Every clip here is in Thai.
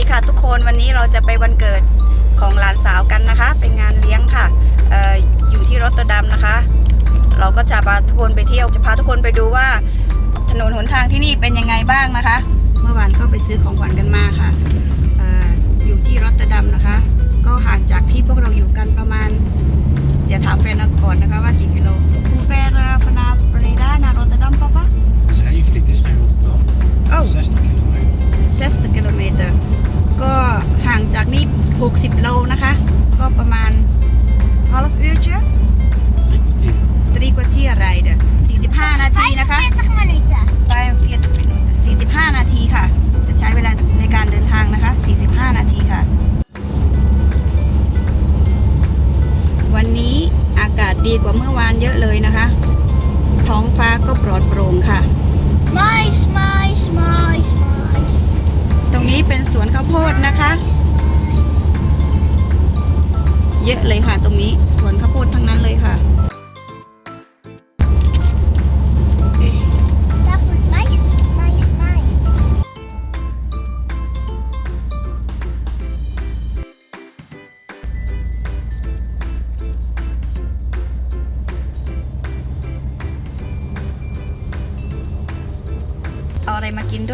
ดีค่ะทุกคนวันนี้เราจะไปวันเกิดของหลานสาวกันนะคะ เป็นงานเลี้ยงค่ะอออยู่ที่รอตตดัมนะคะ เราก็จะพาทุกคนไปเที่ยวจะพาทุกคนไปดูว่า ถนนหนทางที่นี่เป็นยังไงบ้างนะคะ เมื่อวานก็ไปซื้อของขวัญกันมาค่ะอออยู่ที่รอตตดัมนะคะ ก็ห่างจากที่พวกเราอยู่กันประมาณเดี๋ยวถามแฟนก่อนนะคะว่ากี่กิโล จา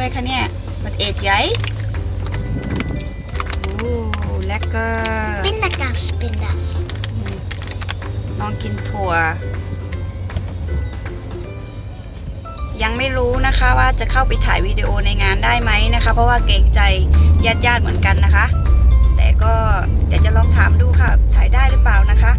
อะไรมากินด้วยคะเนี่ย มันเอ็ดใหญ่โอ้แลกเกอร์ Pindakaas, pindas. น้องกินถั่ว ยังไม่รู้นะคะว่าจะเข้าไปถ่ายวิดีโอในงานได้ไหมนะคะ เพราะว่าเกรงใจญาติญาติๆเหมือนกันนะคะ แต่ก็เดี๋ยวจะลองถามดูค่ะ ถ่ายได้หรือเปล่านะคะ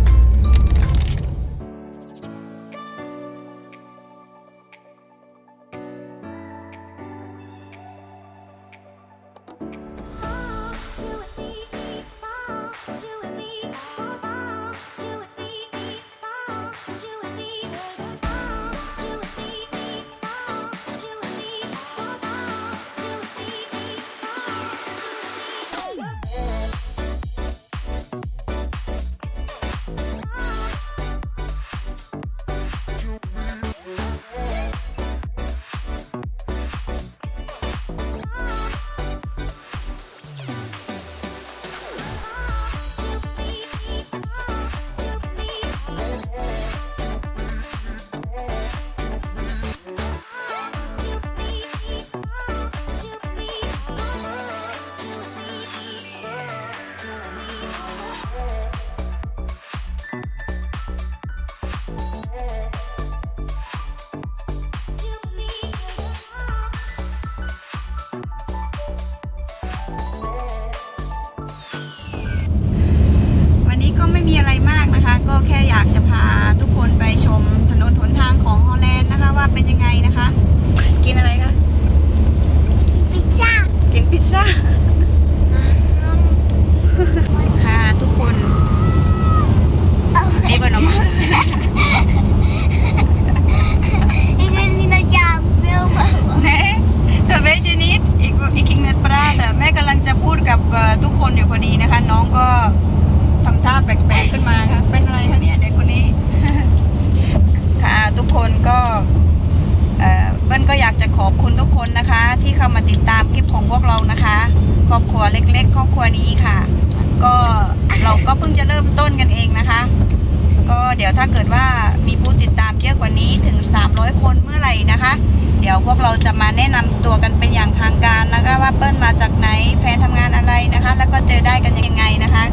เดี๋ยวถ้าเกิดว่ามีผู้ติดตามเยอะกว่านี้ถึง 300 คนเมื่อไหร่นะคะ เดี๋ยวพวกเราจะมาแนะนำตัวกันเป็นอย่างทางการนะคะว่าเปิ้ลมาจากไหนแฟนทำงานอะไรนะคะ แล้วก็เจอได้กันยังไงนะคะ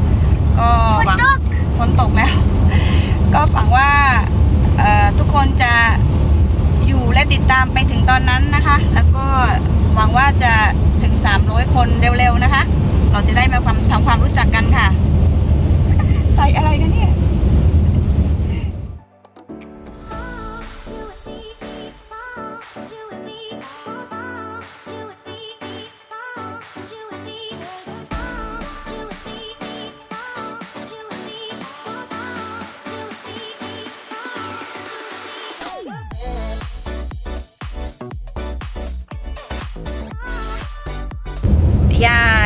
ก็หวัง Vertok. ฝนตกแล้ว ก็หวังว่าทุกคนจะอยู่และติดตามไปถึงตอนนั้นนะคะ แล้วก็หวังว่าจะถึง 300 คนเร็วๆนะคะ เราจะได้มาทำความรู้จักกันค่ะ ใส่อะไรกันเนี่ย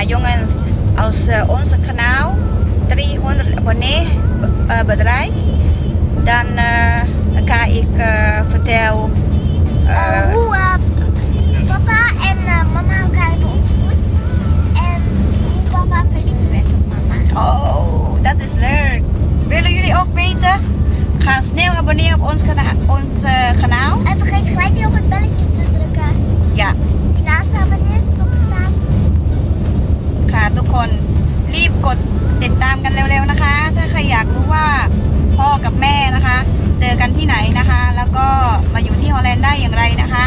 jongens, als eh, onze kanaal 300 abonnee eh, bedrijf, dan eh, kan ik vertellen hoe papa en mama elkaar hebben ontmoet en hoe papa verliefd werd op mama. Oh, dat is leuk. Willen jullie ook weten? Ga snel abonneren op ons, kanaal. En vergeet gelijk niet op het belletje te drukken. Ja. Naast abonneren. ทุกคนรีบกดติดตามกันเร็วๆนะคะ ถ้าใครอยากรู้ว่าพ่อกับแม่นะคะ เจอกันที่ไหนนะคะ แล้วก็มาอยู่ที่ฮอลแลนด์ได้อย่างไรนะคะ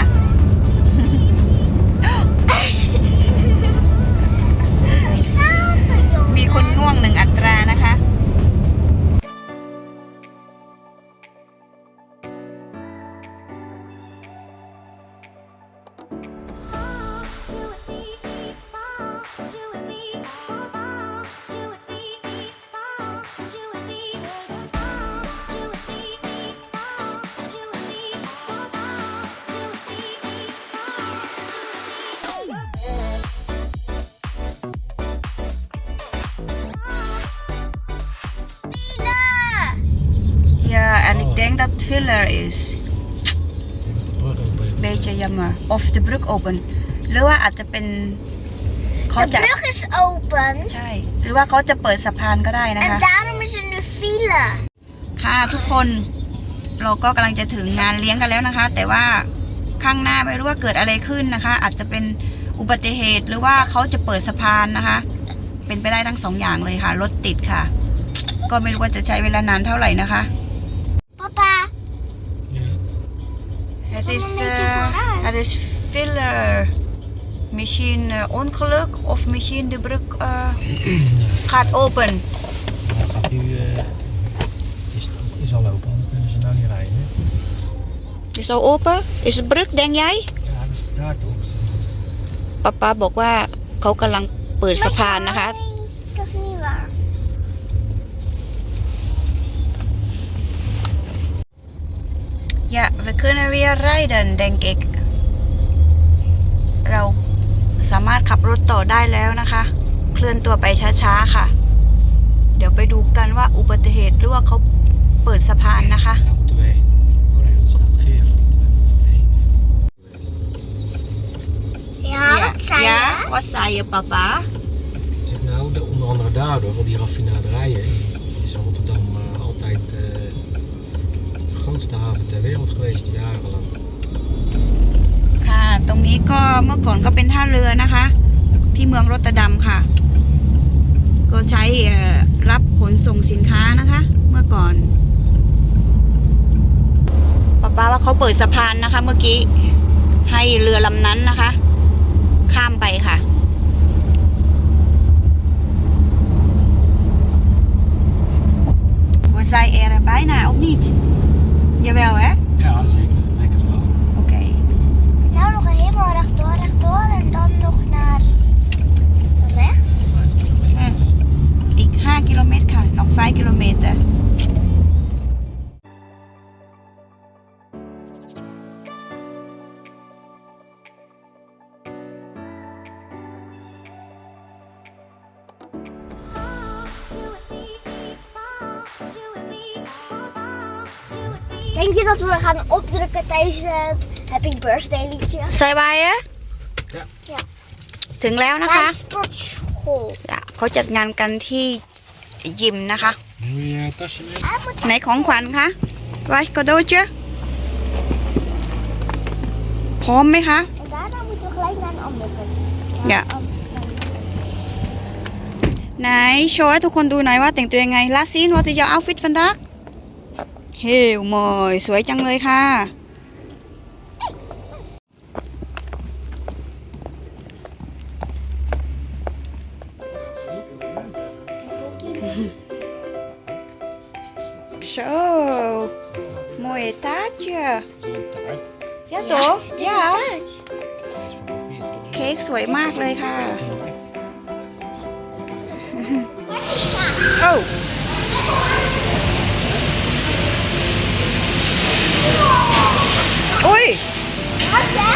denk dat het filler is. Ik denk dat de brug ook beter is. Beetje jammer. Of de brug open หรือว่าอาจจะเป็นเขา De จะ brug is open. ใช่ หรือว่าเขาจะเปิดสะพานก็ได้นะคะ En daarom is er nu file. ค่ะทุกคนเราก็กำลังจะถึงงานเลี้ยงกันแล้วนะคะ แต่ว่าข้างหน้าไม่รู้ว่าเกิดอะไรขึ้นนะคะ อาจจะเป็นอุบัติเหตุหรือว่าเขาจะเปิดสะพานนะคะ เป็นไปได้ทั้งสองอย่างเลยค่ะรถติดค่ะ ก็ไม่รู้ว่าจะใช้เวลานานเท่าไหร่นะคะ Het Kom is, een beetje eh, vooruit. het is filler. Misschien eh, ongeluk of misschien de brug eh, gaat open. Hij gaat nu... eh, is, is al open, anders kunnen ze nou niet rijden. hè? Is al open? Is de brug, denk jij? Ja, dat is daar toch? ป๊าป๊าบอกว่าเขากำลังเปิดสะพานนะคะ Nee, dat is niet waar. Ja, we kunnen weer rijden, denk ik. เราสามารถขับรถต่อได้แล้วนะคะ เคลื่อนตัวไปช้าๆค่ะ เดี๋ยวไปดูกันว่าอุบัติเหตุหรือว่าเขาเปิดสะพานนะคะ Daar moeten we heen. Oh nee, dat staat Geer. Ja, wat zei ja, je? wat zei je papa? Ik zeg nou, de- onder andere daardoor, want die raffinaderijen is Rotterdam grootste haven ter wereld geweest, jarenlang. ค่ะ ตรงนี้ก็เมื่อก่อนก็เป็นท่าเรือนะคะ ที่เมืองรตเตอร์ดัมค่ะ ก็ใช้เอ่อรับขนส่งสินค้านะคะ เมื่อก่อนป้าป้าว่าเขาเปิดสะพานนะคะ เมื่อกี้ให้เรือลำนั้นนะคะ ข้ามไปค่ะ We zijn er bijna, of niet? Jawel, hè? Ja, zeker. lekker wel. Oké. Nou, nog helemaal rechtdoor, rechtdoor en dan nog naar rechts. Eh, ik ga een kilometer, nog vijf kilometer. Denk je dat we gaan opdrukken tijdens het Happy Birthday liedje? ใส่ไว้อะ Ja. Ja. ถึงแล้วนะคะ Naar de sportschool. ja เขาจัดงานกันที่ยิมนะคะ Doe je tasje mee? Hij moet ไหนของขวัญคะไว้กระโดดเจอพร้อมไหมคะ En daarna moeten we gelijk naar een andere kant. Ja. Naar een ander- ไหนโชว์ให้ทุกคนดูหน่อยว่าแต่งตัวยังไงลาซีนว่าจะเอาฟิตฟันดัก เฮ้ยมอยสวยจังเลยค่ะ Zo, mooie taartje. Zo'n taart. Ja toch? Het is Ja. een taart. Dat is van papier toch? เค้กสวยมากเลยค่ะ Het is een echt โอ้อุ้ย Wat hè?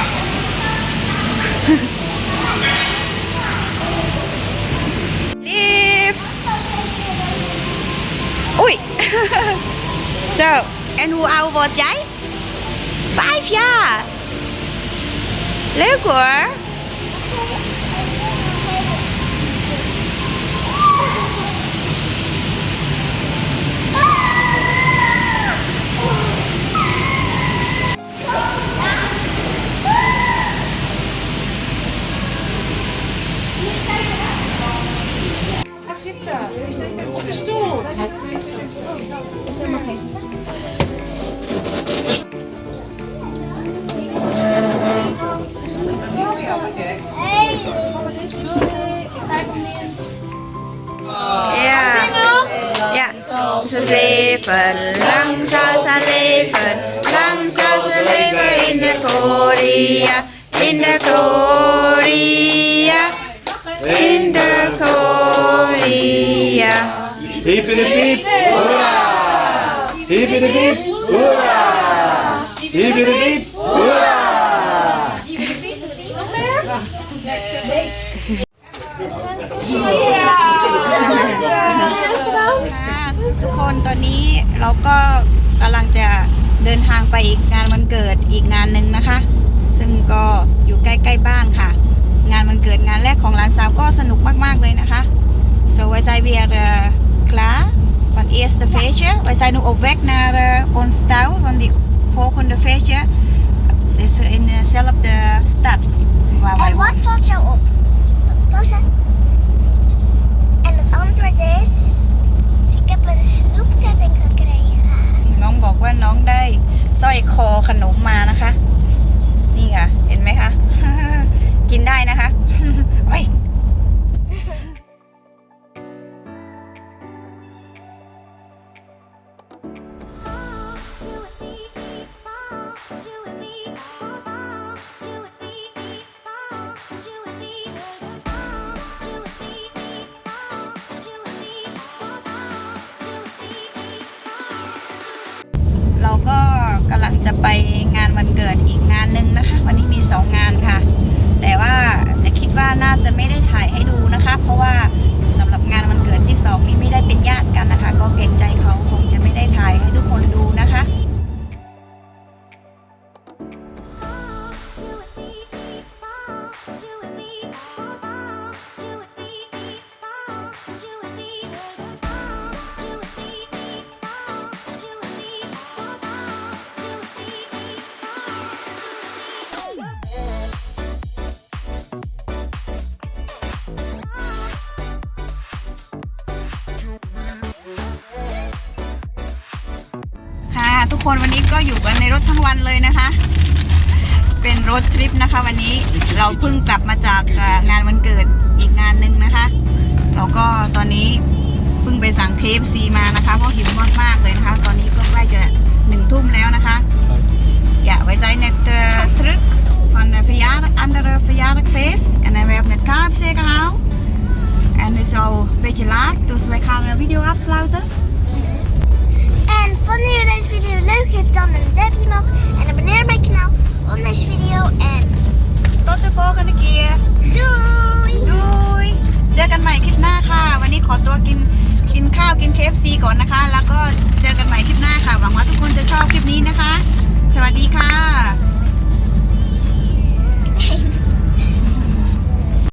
ลีฟอุ้ย Op de stoel. Zeg maar geen. ze leven, lang zal ze leven, lang zal ze leven in de Korea, in de Korea, in de Korea. Hiep in de piep, hoera! Hiep in de piep, hoera! Hiep in de piep, hoera! ค่ะทุกคนตอนนี้เราก็กำลังจะเดินทางไปอีกงานวันเกิดอีกงานหนึ่งนะคะ ซึ่งก็อยู่ใกล้ๆบ้านค่ะ งานวันเกิดงานแรกของหลานสาวก็สนุกมากๆเลยนะคะ so wij zijn weer uh, klaar van het eerste feestje wij zijn nu op weg naar uh, ons touw van die volgende feestje is in dezelfde stad waar wij En wat valt jou op? Pauze. En het antwoord is... Ik heb een snoepketting gekregen. น้องบอกว่าน้องได้สร้อยคอขนมมานะคะ ก็กำลังจะไปงานวันเกิดอีกงานหนึ่งนะคะ วันนี้มีสองงานค่ะ แต่ว่าจะคิดว่าน่าจะไม่ได้ถ่ายให้ดูนะคะ เพราะว่าสำหรับงานวันเกิดที่สองนี้ไม่ได้เป็นญาติกันนะคะ ก็เกรงใจเขาคงจะไม่ได้ถ่ายให้ทุกคนดูนะคะ ทุกคนวันนี้ก็อยู่กันในรถทั้งวันเลยนะคะ เป็นรถทริปนะคะ วันนี้เราเพิ่งกลับมาจากงานวันเกิดอีกงานหนึ่งนะคะเราก็ตอนนี้เพิ่งไปสั่ง KFC มานะคะเพราะหิวมากๆเลยนะคะ ตอนนี้ก็ใกล้จะหนึ่งทุ่มแล้วนะคะ Ja, wij zijn net eh, terug van de verjaardag, andere verjaardagfeest. En eh, we hebben net KFC gehaald. En het is al een beetje laat, dus wij gaan de video afsluiten. En vonden jullie deze video leuk? Geef dan een duimpje omhoog. En abonneer op mijn kanaal om deze video. En Tot de volgende keer. doei! ดุยเจอกันใหม่คลิปหน้าค่ะ วันนี้ขอตัวกินกินข้าวกิน KFC ก่อนนะคะ แล้วก็เจอกันใหม่คลิปหน้าค่ะ หวังว่าทุกคนจะชอบคลิปนี้นะคะ สวัสดีค่ะ